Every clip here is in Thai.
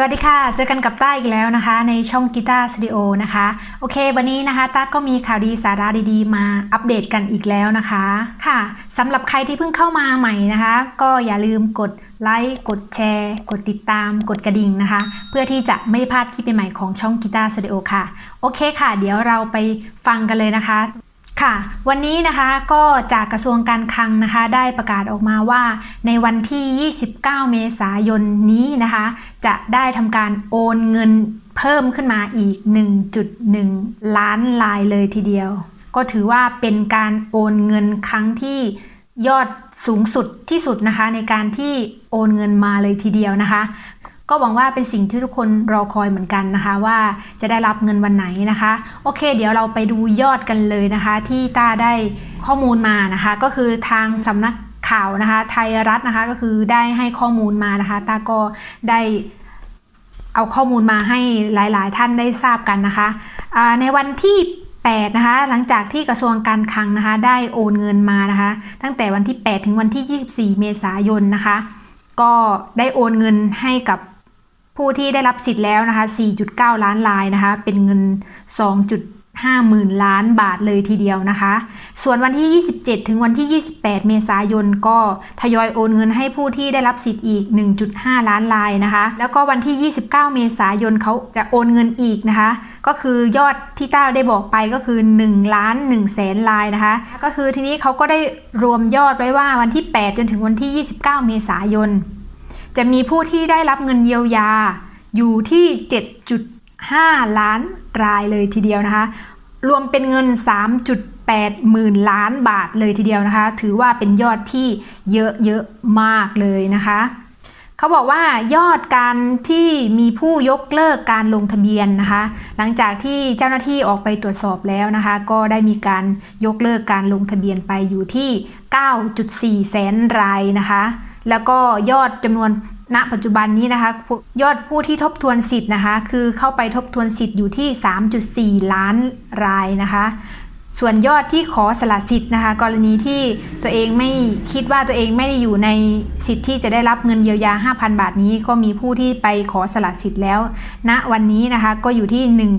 สวัสดีค่ะ เจอกันกับต้าอีกแล้วนะคะ ในช่องกีตาร์สตูดิโอนะคะ โอเค วันนี้นะคะต้าก็มีข่าวดีสาระดีๆ มาอัปเดตกันอีกแล้วนะคะ ค่ะสำหรับใครที่เพิ่งเข้ามาใหม่นะคะ ก็อย่าลืมกดไลค์ กดแชร์ กดติดตาม กดกระดิ่งนะคะ เพื่อที่จะไม่ได้พลาดคลิปใหม่ๆของช่องกีตาร์สตูดิโอค่ะ โอเคค่ะ เดี๋ยวเราไปฟังกันเลยนะคะ ค่ะ วันนี้นะคะก็จากกระทรวงการคลังนะคะ ได้ประกาศออกมาว่า ในวันที่ 29 เมษายนนี้นะคะ จะได้ทำการโอนเงินเพิ่มขึ้นมาอีก 1.1 ล้านลายเลยทีเดียว ก็ถือว่าเป็นการโอนเงินครั้งที่ยอดสูงสุดที่สุดนะคะ ในการที่โอนเงินมาเลยทีเดียวนะคะ ก็หวังว่าเป็นสิ่งที่ทุกคนรอคอยเหมือนกันนะคะ ว่าจะได้รับเงินวันไหนนะคะ โอเค เดี๋ยวเราไปดูยอดกันเลยนะคะ ที่ต้าได้ข้อมูลมานะคะ ก็คือทางสำนักข่าวนะคะ ไทยรัฐนะคะก็คือได้ให้ข้อมูลมานะคะตาก็ได้เอาข้อมูลมาให้หลาย ๆ ท่านได้ทราบกันนะคะในวันที่8นะคะหลังจากที่กระทรวงการคลังนะคะได้โอนเงินมานะคะ ตั้งแต่วันที่ 8 ถึงวันที่ 24 เมษายนนะคะ ก็ได้โอนเงินให้กับ ผู้ที่ได้รับสิทธิ์แล้วนะคะ 4.9 ล้านลายนะคะ เป็นเงิน 2.5หมื่นล้านบาทเลยทีเดียวนะคะ ส่วนวันที่ 27 ถึงวันที่ 28 เมษายนก็ทยอยโอนเงินให้ผู้ที่ได้รับสิทธิ์อีก 1.5 ล้านลายนะคะ แล้วก็วันที่ 29 เมษายนเขาจะโอนเงินอีกนะคะ ก็คือยอดที่ต้าได้บอกไปก็คือ1ล้าน1แสนลายนะคะ ก็คือทีนี้เขาก็ได้รวมยอดไว้ว่าวันที่ 8 จนถึงวันที่ 29 เมษายน จะมีผู้ที่ได้รับเงินเยียวยาอยู่ที่ 7.5 ล้านรายเลยทีเดียวนะคะ รวมเป็นเงิน 3.8 หมื่นล้านบาทเลยทีเดียวนะคะ ถือว่าเป็นยอดที่เยอะเยอะมากเลยนะคะเขาบอกว่ายอดการที่มีผู้ยกเลิกการลงทะเบียนนะคะ หลังจากที่เจ้าหน้าที่ออกไปตรวจสอบแล้วนะคะ ก็ได้มีการยกเลิกการลงทะเบียนไปอยู่ที่ 9.4 แสนรายนะคะ แล้วก็ยอดจำนวนณปัจจุบันนี้นะคะ ยอดผู้ที่ทบทวนสิทธิ์นะคะ คือเข้าไปทบทวนสิทธิ์อยู่ที่ 3.4 ล้านรายนะคะ ส่วนยอดที่ขอสละสิทธิ์นะคะ กรณีที่ตัวเองไม่คิดว่าตัวเองไม่ได้อยู่ในสิทธิ์ที่จะได้รับเงินเยียวยา 5,000 บาทนี้ ก็มีผู้ที่ไปขอสละสิทธิ์แล้ว ณวันนี้นะคะก็อยู่ที่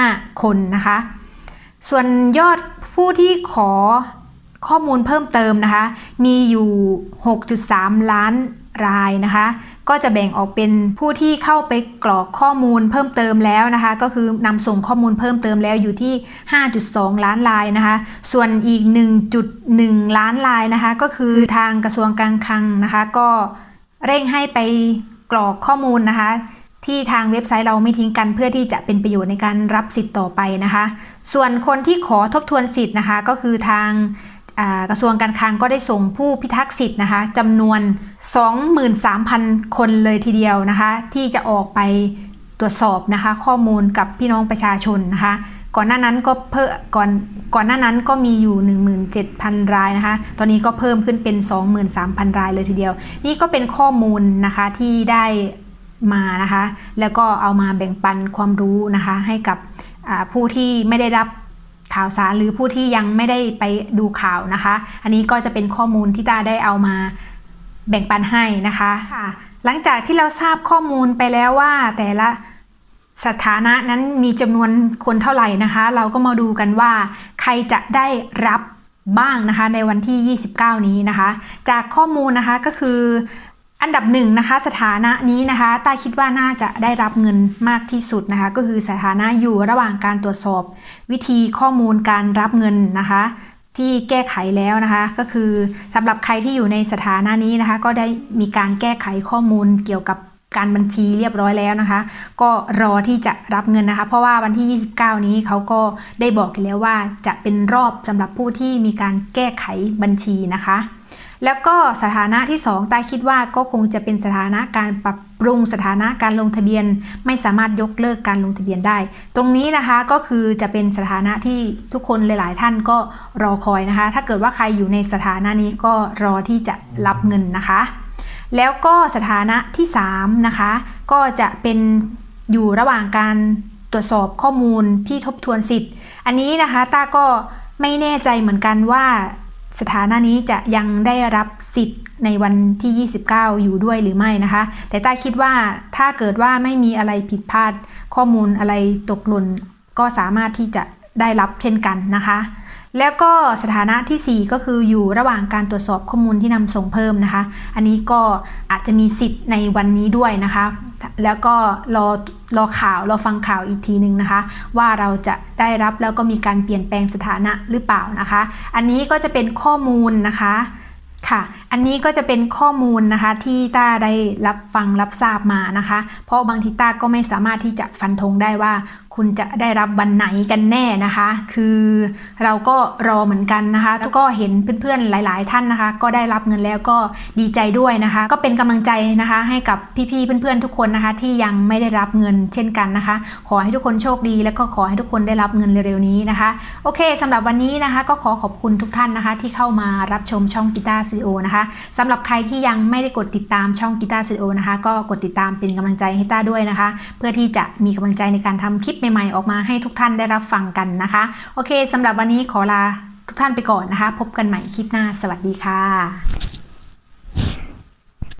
1,675 คนนะคะ ส่วนยอดผู้ที่ขอ ข้อมูลเพิ่มเติมนะคะ มีอยู่ 6.3 ล้านรายนะคะ ก็จะแบ่งออกเป็นผู้ที่เข้าไปกรอกข้อมูลเพิ่มเติมแล้วนะคะ ก็คือนำส่งข้อมูลเพิ่มเติมแล้วอยู่ที่ 5.2 ล้านรายนะคะ ส่วนอีก 1.1 ล้านรายนะคะ ก็คือทางกระทรวงการคลังนะคะ ก็เร่งให้ไปกรอกข้อมูลนะคะที่ทางเว็บไซต์เราไม่ทิ้งกันเพื่อที่จะเป็นประโยชน์ในการรับสิทธิ์ต่อไปนะคะ ส่วนคนที่ขอทบทวนสิทธิ์นะคะ ก็คือทาง กระทรวงการคลังก็ได้ส่งผู้พิทักษ์สิทธิ์นะคะจำนวน 23,000 คนเลยทีเดียวนะคะ ที่จะออกไปตรวจสอบนะคะ ข้อมูลกับพี่น้องประชาชนนะคะ ก่อนหน้านั้นก็เพิ่มก่อนก่อนหน้านั้นก็มีอยู่ 17,000 รายนะคะ ตอนนี้ก็เพิ่มขึ้นเป็น 23,000 รายเลยทีเดียว นี่ก็เป็นข้อมูลนะคะที่ได้มานะคะ แล้วก็เอามาแบ่งปันความรู้นะคะ ให้กับผู้ที่ไม่ได้รับ ข่าวสารหรือผู้ที่ยังไม่ได้ไปดูข่าวนะคะ อันนี้ก็จะเป็นข้อมูลที่ตาได้เอามาแบ่งปันให้นะคะค่ะหลังจากที่เราทราบข้อมูลไปแล้วว่าแต่ละสถานะนั้นมีจำนวนคนเท่าไหร่นะคะ เราก็มาดูกันว่า ใครจะได้รับบ้างนะคะในวันที่ 29 นี้นะคะ จากข้อมูลนะคะก็คือ อันดับหนึ่งนะคะสถานะนี้นะคะต้าคิดว่าน่าจะได้รับเงินมากที่สุดนะคะ ก็คือสถานะอยู่ระหว่างการตรวจสอบ วิธีข้อมูลการรับเงินนะคะ ที่แก้ไขแล้วนะคะ ก็คือสำหรับใครที่อยู่ในสถานะนี้นะคะ ก็ได้มีการแก้ไขข้อมูลเกี่ยวกับการบัญชีเรียบร้อยแล้วนะคะ ก็รอที่จะรับเงินนะคะ เพราะว่าวันที่ 29 นี้เขาก็ได้บอกกันแล้วว่าจะเป็นรอบสำหรับผู้ที่มีการแก้ไขบัญชีนะคะ แล้วก็สถานะที่2ตาคิดว่าก็คงจะเป็นสถานะการปรับปรุงสถานะการลงทะเบียน ไม่สามารถยกเลิกการลงทะเบียนได้ ตรงนี้นะคะก็คือจะเป็นสถานะที่ทุกคนหลาย ๆ ท่านก็รอคอยนะคะ ถ้าเกิดว่าใครอยู่ในสถานะนี้ก็รอที่จะรับเงินนะคะ แล้วก็สถานะที่3นะคะก็จะเป็นอยู่ระหว่างการตรวจสอบข้อมูลที่ทบทวนสิทธิ์ อันนี้นะคะต้าก็ไม่แน่ใจเหมือนกันว่า สถานะนี้จะยังได้รับสิทธิ์ในวันที่ 29 อยู่ด้วยหรือไม่นะคะ แต่ต้าคิดว่าถ้าเกิดว่าไม่มีอะไรผิดพลาด ข้อมูลอะไรตกหล่นก็สามารถที่จะได้รับเช่นกันนะคะ แล้วก็สถานะทีสี่4 ก็คืออยู่ระหว่างการตรวจสอบข้อมูลที่นำส่งเพิ่มนะคะ อันนี้ก็อาจจะมีสิทธิ์ในวันนี้ด้วยนะคะ แล้วก็รอ รอข่าวรอฟังข่าวอีกทีหนึ่งนะคะ ว่าเราจะได้รับแล้วก็มีการเปลี่ยนแปลงสถานะหรือเปล่านะคะ อันนี้ก็จะเป็นข้อมูลนะคะค่ะ อันนี้ก็จะเป็นข้อมูลนะคะที่ต้าได้รับฟังรับทราบมานะคะ เพราะบางทีต้าก็ไม่สามารถที่จะฟันธงได้ว่า คุณจะได้รับวันไหนกันแน่นะคะ คือเราก็รอเหมือนกันนะคะแล้วก็เห็นเพื่อนๆหลาย ๆ ท่านนะคะ ก็ได้รับเงินแล้วก็ดีใจด้วยนะคะ ก็เป็นกำลังใจนะคะ ให้กับพี่ๆเพื่อนๆทุกคนนะคะ ที่ยังไม่ได้รับเงินเช่นกันนะคะ ขอให้ทุกคนโชคดี แล้วก็ขอให้ทุกคนได้รับเงินเร็วๆนี้นะคะ โอเคสำหรับวันนี้นะคะ ก็ขอขอบคุณทุกท่านนะคะ ที่เข้ามารับชมช่องกีตาร์ซีโอนะคะสำหรับใครที่ยังไม่ได้กดติดตามช่องกีตาร์ซีโอนะคะ ก็กดติดตามเป็นกำลังใจให้ต้าด้วยนะคะ เพื่อที่จะมีกำลังใจในการทำคลิปใหม่ๆออกมาให้ทุกท่านได้รับฟังกันนะคะ โอเคสำหรับวันนี้ขอลาทุกท่านไปก่อนนะคะ พบกันใหม่คลิปหน้า สวัสดีค่ะ